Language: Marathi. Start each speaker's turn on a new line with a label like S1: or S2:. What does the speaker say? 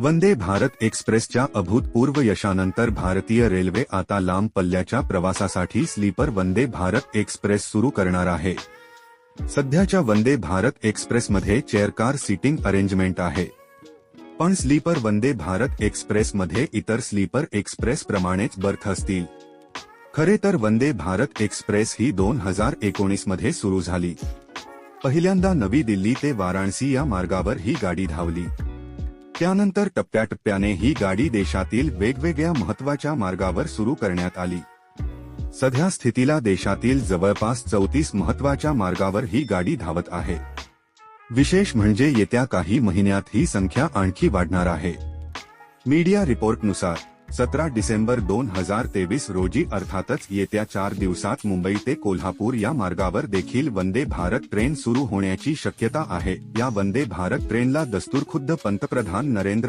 S1: वंदे भारत एक्सप्रेसच्या अभूतपूर्व यशानंतर भारतीय रेल्वे आता लांब पल्ल्याच्या प्रवासासाठी स्लीपर वंदे भारत एक्सप्रेस सुरू करणार आहे. सध्याच्या वंदे भारत एक्सप्रेसमध्ये चेअरकार सीटिंग अरेंजमेंट आहे. पण स्लीपर वंदे भारत एक्सप्रेसमध्ये इतर स्लीपर एक्सप्रेस प्रमाणेच बर्थ असतील. खरे तर वंदे भारत एक्सप्रेस ही दोन हजार एकोणीसमध्ये सुरू झाली. पहिल्यांदा नवी दिल्ली ते वाराणसी या मार्गावर ही गाडी धावली. त्यानंतर टप्प्याटप्प्याने ही गाडी देशातील वेगवेगळ्या महत्त्वाच्या मार्गावर सुरू करण्यात आली. सध्या स्थितीला देशातील जवळपास चौतीस महत्त्वाच्या मार्गावर ही गाडी धावत आहे. विशेष म्हणजे येत्या काही महिन्यात ही संख्या आणखी वाढणार आहे. मीडिया रिपोर्टनुसार सतरा डिसेंबर दोन हजार तेवीस रोजी अर्थातच येत्या चार दिवसात मुंबई ते कोल्हापूर या मार्गावर देखील वंदे भारत ट्रेन सुरू होण्याची शक्यता आहे. या वंदे भारत ट्रेनला दस्तूर खुद्द पंतप्रधान नरेंद्र